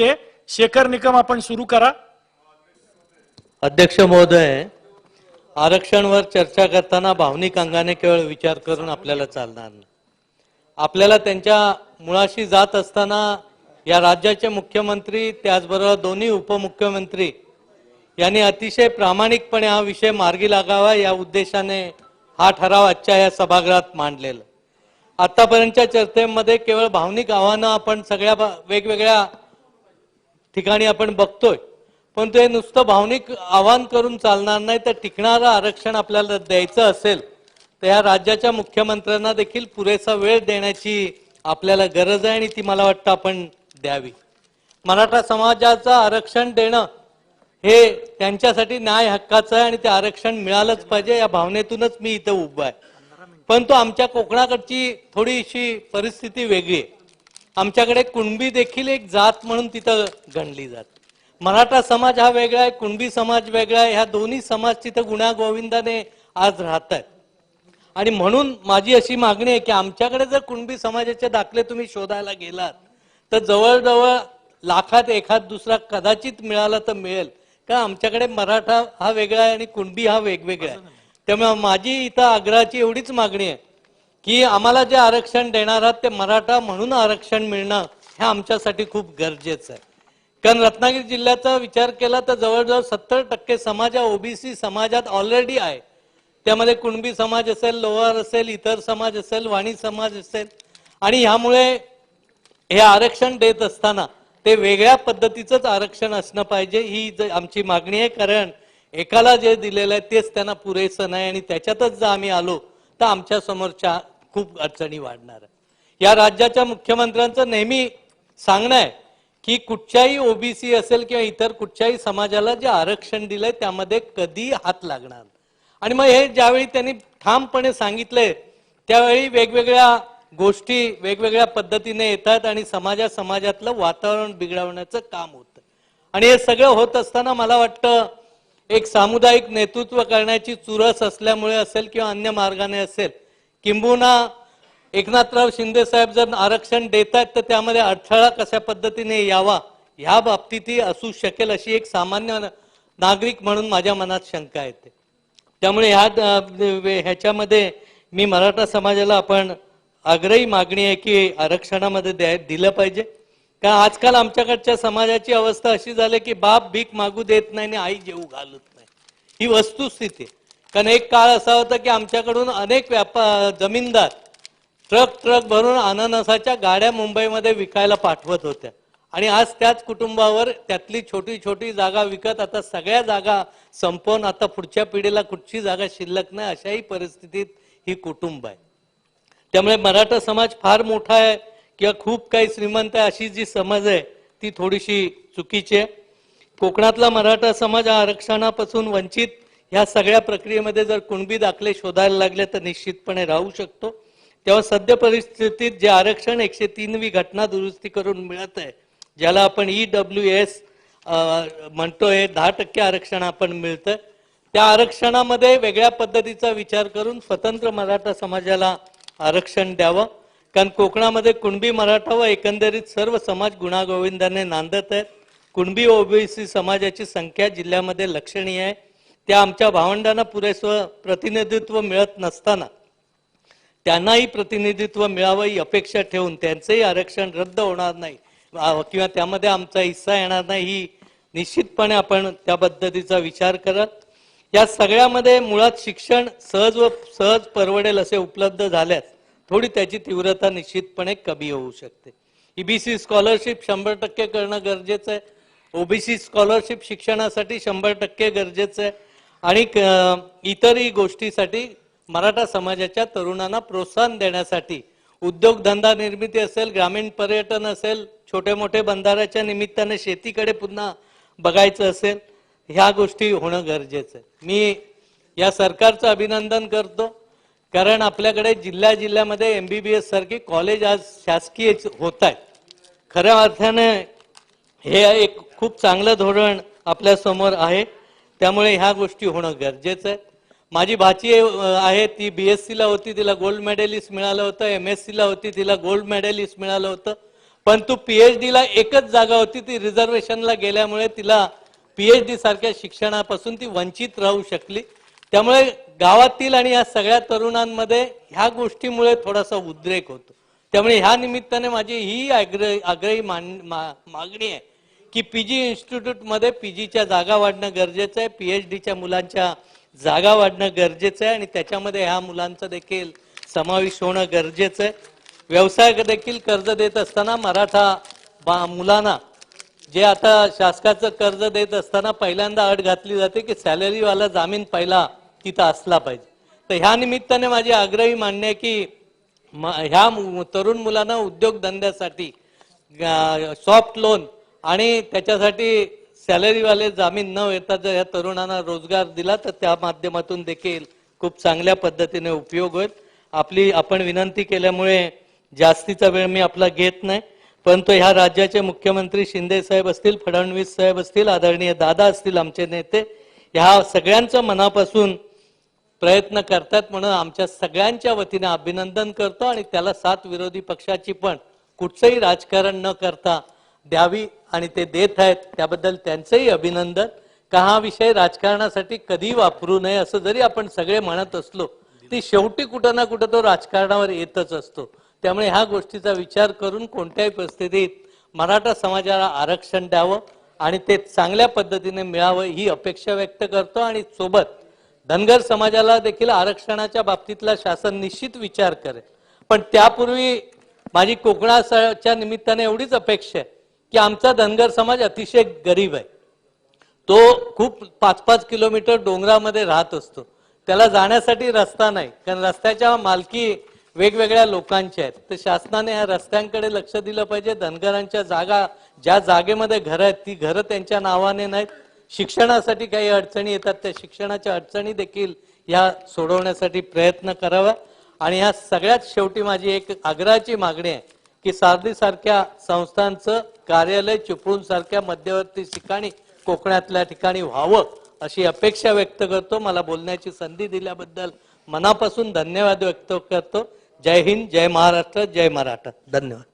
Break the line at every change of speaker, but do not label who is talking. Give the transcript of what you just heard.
ते शेखर निकम आपण सुरू करा.
अध्यक्ष महोदय आरक्षणवर चर्चा करताना भावनिक अंगाने केवळ विचार करून आपल्याला चालणार नाही. आपल्याला त्यांच्या मुळाशी जात असताना या राज्याचे मुख्यमंत्री त्याचबरोबर दोन्ही उपमुख्यमंत्री यांनी अतिशय प्रामाणिकपणे हा विषय मार्गी लागावा या उद्देशाने हा ठराव आजच्या या सभागृहात मांडलेला आतापर्यंतच्या चर्चेमध्ये केवळ भावनिक आव्हानं आपण सगळ्या वेगवेगळ्या ठिकाणी आपण बघतोय. पण ते नुसतं भावनिक आवाहन करून चालणार नाही तर टिकणारं आरक्षण आपल्याला द्यायचं असेल तर या राज्याच्या मुख्यमंत्र्यांना देखील पुरेसा वेळ देण्याची आपल्याला गरज आहे आणि ती मला वाटतं आपण द्यावी. मराठा समाजाचं आरक्षण देणं हे त्यांच्यासाठी न्याय हक्काचं आहे आणि ते आरक्षण मिळालंच पाहिजे या भावनेतूनच मी इथं उभा आहे. परंतु आमच्या कोकणाकडची थोडीशी परिस्थिती वेगळी आहे. आमच्याकडे कुणबी देखील एक जात म्हणून तिथं गणली जाते. मराठा समाज हा वेगळा आहे कुणबी समाज वेगळा आहे ह्या दोन्ही समाज तिथं गुण्या गोविंदाने आज राहत आहेत आणि म्हणून माझी अशी मागणी आहे की आमच्याकडे जर कुणबी समाजाचे दाखले तुम्ही शोधायला गेलात तर जवळजवळ लाखात एखाद दुसरा कदाचित मिळाला तर मिळेल. का आमच्याकडे मराठा हा वेगळा आहे आणि कुणबी हा वेगवेगळा आहे. त्यामुळे माझी इथं आग्रहाची एवढीच मागणी आहे. की आम्हाला जे आरक्षण देणार आहात ते मराठा म्हणून आरक्षण मिळणं हे आमच्यासाठी खूप गरजेचं आहे. कारण रत्नागिरी जिल्ह्याचा विचार केला तर जवळजवळ सत्तर टक्के समाज हा ओबीसी समाजात ऑलरेडी आहे. त्यामध्ये कुणबी समाज असेल लोहार असेल इतर समाज असेल वाणी समाज असेल. आणि ह्यामुळे हे आरक्षण देत असताना ते वेगळ्या पद्धतीचंच आरक्षण असणं पाहिजे ही आमची मागणी आहे. कारण एकाला जे दिलेलं आहे तेच त्यांना पुरेसं नाही आणि त्याच्यातच जर आम्ही आलो तर आमच्या समोरच्या खूप अडचणी वाढणार या राज्याच्या मुख्यमंत्र्यांचं नेहमी सांगणं आहे की कुठच्याही ओबीसी असेल किंवा इतर कुठच्याही समाजाला जे आरक्षण दिलंय त्यामध्ये कधी हात लागणार आणि मग हे ज्यावेळी त्यांनी ठामपणे सांगितलंय त्यावेळी वेगवेगळ्या गोष्टी वेगवेगळ्या पद्धतीने येतात आणि समाजा समाजातलं वातावरण बिघडवण्याचं काम होतं. आणि हे सगळं होत असताना मला वाटतं एक सामुदायिक नेतृत्व करण्याची चुरस असल्यामुळे असेल किंवा अन्य मार्गाने असेल किंबहुना एकनाथराव शिंदे साहेब जर आरक्षण देत आहेत तर त्यामध्ये अडथळा कशा पद्धतीने यावा ह्या बाबतीतही असू शकेल अशी एक सामान्य नागरिक म्हणून माझ्या मनात शंका येते. त्यामुळे ह्या ह्याच्यामध्ये मी मराठा समाजाला आपण आग्रही मागणी आहे की आरक्षणामध्ये द्याय दिलं पाहिजे. कारण आजकाल आमच्याकडच्या समाजाची अवस्था अशी झाली की बाप भीक मागू देत नाही आणि आई जेऊ घालत नाही. ही वस्तुस्थिती आहे. कारण एक काळ असा होता की आमच्याकडून अनेक व्यापार जमीनदार ट्रक ट्रक भरून अननसाच्या गाड्या मुंबईमध्ये विकायला पाठवत होत्या. आणि आज त्याच कुटुंबावर त्यातली छोटी छोटी जागा विकत आता सगळ्या जागा संपवून आता पुढच्या पिढीला कुठची जागा शिल्लक नाही अशाही परिस्थितीत ही कुटुंब आहे. त्यामुळे मराठा समाज फार मोठा आहे किंवा खूप काही श्रीमंत आहे अशी जी समज आहे ती थोडीशी चुकीची आहे. कोकणातला मराठा समाज हा आरक्षणापासून वंचित ह्या सगळ्या प्रक्रियेमध्ये जर कुणबी दाखले शोधायला लागले तर निश्चितपणे राहू शकतो. तेव्हा सद्य परिस्थितीत जे आरक्षण एकशे तीनवी घटना दुरुस्ती करून मिळत आहे ज्याला आपण ई डब्ल्यू एस म्हणतोय दहा टक्के आरक्षण आपण मिळतं त्या आरक्षणामध्ये वेगळ्या पद्धतीचा विचार करून स्वतंत्र मराठा समाजाला आरक्षण द्यावं. कारण कोकणामध्ये कुणबी मराठा व एकंदरीत सर्व समाज गुणागोविंदाने नांदत आहेत. कुणबी ओबीसी समाजाची संख्या जिल्ह्यामध्ये लक्षणीय आहे. त्या आमच्या भावंडांना पुरेसं प्रतिनिधित्व मिळत नसताना त्यांनाही प्रतिनिधित्व मिळावं ही अपेक्षा ठेवून त्यांचंही आरक्षण रद्द होणार नाही. किंवा त्यामध्ये आमचा हिस्सा येणार नाही ही निश्चितपणे आपण त्या पद्धतीचा विचार करत या सगळ्यामध्ये मुळात शिक्षण सहज व सहज परवडेल असे उपलब्ध झाल्यास थोडी त्याची तीव्रता निश्चितपणे कमी होऊ शकते. ईबीसी स्कॉलरशिप शंभर टक्के करणं गरजेचं आहे. ओबीसी स्कॉलरशिप शिक्षणासाठी शंभर टक्के गरजेचं आहे. आणि क- इतरही गोष्टीसाठी मराठा समाजाच्या तरुणांना प्रोत्साहन देण्यासाठी. उद्योगधंदा निर्मिती असेल ग्रामीण पर्यटन असेल छोटे मोठे बंधाऱ्याच्या निमित्ताने शेतीकडे पुन्हा बघायचं असेल ह्या गोष्टी होणं गरजेचं आहे. मी या सरकारचं अभिनंदन करतो कारण आपल्याकडे जिल्ह्या जिल्ह्यामध्ये एम बी बी सारखी कॉलेज आज शासकीय होत आहेत. खऱ्या अर्थाने हे एक खूप चांगलं धोरण आपल्यासमोर आहे. त्यामुळे ह्या गोष्टी होणं गरजेचं आहे. माझी भाची आहे ती बी एस सीला होती तिला गोल्ड मेडलिस्ट मिळालं होतं एम एस सीला होती तिला गोल्ड मेडलिस्ट मिळालं होतं. परंतु एच डीला एकच जागा होती ती रिझर्वेशनला गेल्यामुळे तिला पीएचडी सारख्या शिक्षणापासून ती वंचित राहू शकली. त्यामुळे गावातील आणि या सगळ्या तरुणांमध्ये ह्या गोष्टीमुळे थोडासा उद्रेक होतो. त्यामुळे ह्या निमित्ताने माझी ही आग्रही आग्रही मान- मा- मागणी आहे. की पीजी इन्स्टिट्यूटमध्ये पीजीच्या जागा वाढणं गरजेचं आहे पीएचडीच्या मुलांच्या जागा वाढणं गरजेचं आहे आणि त्याच्यामध्ये ह्या मुलांचं देखील समावेश होणं गरजेचं आहे. व्यवसाय देखील कर्ज देत असताना मराठा बा- मुलांना जे आता शासकाचं कर्ज देत असताना पहिल्यांदा अट घातली जाते की सॅलरीवाला जामीन पहिला तिथं असला पाहिजे. तर ह्या निमित्ताने माझी आग्रही मान्य आहे की म- ह्या मु- तरुण मुलांना उद्योगधंद्यासाठी सॉफ्ट लोन आणि त्याच्यासाठी सॅलरीवाले जामीन न येता जर या तरुणांना रोजगार दिला तर त्या माध्यमातून देखील खूप चांगल्या पद्धतीने उपयोग होईल. आपली आपण विनंती केल्यामुळे जास्तीचा वेळ मी आपला घेत नाही. परंतु ह्या राज्याचे मुख्यमंत्री शिंदे साहेब असतील फडणवीस साहेब असतील आदरणीय दादा असतील आमचे नेते ह्या सगळ्यांचं मनापासून प्रयत्न करतात. म्हणून आमच्या सगळ्यांच्या वतीने अभिनंदन करतो आणि त्याला सात विरोधी पक्षाची पण कुठचंही राजकारण न करता द्यावी आणि ते देत आहेत त्याबद्दल त्यांचंही अभिनंदन. का हा विषय राजकारणासाठी कधी वापरू नये असं जरी आपण सगळे म्हणत असलो ती शेवटी कुठं ना कुठं तो राजकारणावर येतच असतो. त्यामुळे ह्या गोष्टीचा विचार करून कोणत्याही परिस्थितीत मराठा समाजाला आरक्षण द्यावं आणि ते चांगल्या पद्धतीने मिळावं ही अपेक्षा व्यक्त करतो आणि सोबत धनगर समाजाला देखील आरक्षणाच्या बाबतीतला शासन निश्चित विचार करेल. पण त्यापूर्वी माझी कोकणाच्या निमित्ताने एवढीच अपेक्षा आहे. की आमचा धनगर समाज अतिशय गरीब आहे. तो खूप पाच पाच किलोमीटर डोंगरामध्ये राहत असतो. त्याला जाण्यासाठी रस्ता नाही. कारण रस्त्याच्या मालकी वेगवेगळ्या लोकांच्या आहेत. तर शासनाने या रस्त्यांकडे लक्ष दिलं पाहिजे. धनगरांच्या जागा ज्या जागेमध्ये घरं आहेत ती घरं त्यांच्या नावाने नाहीत. शिक्षणासाठी काही अडचणी येतात. त्या शिक्षणाच्या अडचणी देखील या सोडवण्यासाठी प्रयत्न करावा. आणि ह्या सगळ्यात शेवटी माझी एक आग्रहाची मागणी आहे. की सारदी सारख्या संस्थांचं कार्यालय चिपळूण सारख्या मध्यवर्ती ठिकाणी कोकणातल्या ठिकाणी व्हावं अशी अपेक्षा व्यक्त करतो. मला बोलण्याची संधी दिल्याबद्दल मनापासून धन्यवाद व्यक्त करतो. जय हिंद जय महाराष्ट्र जय मराठा. धन्यवाद.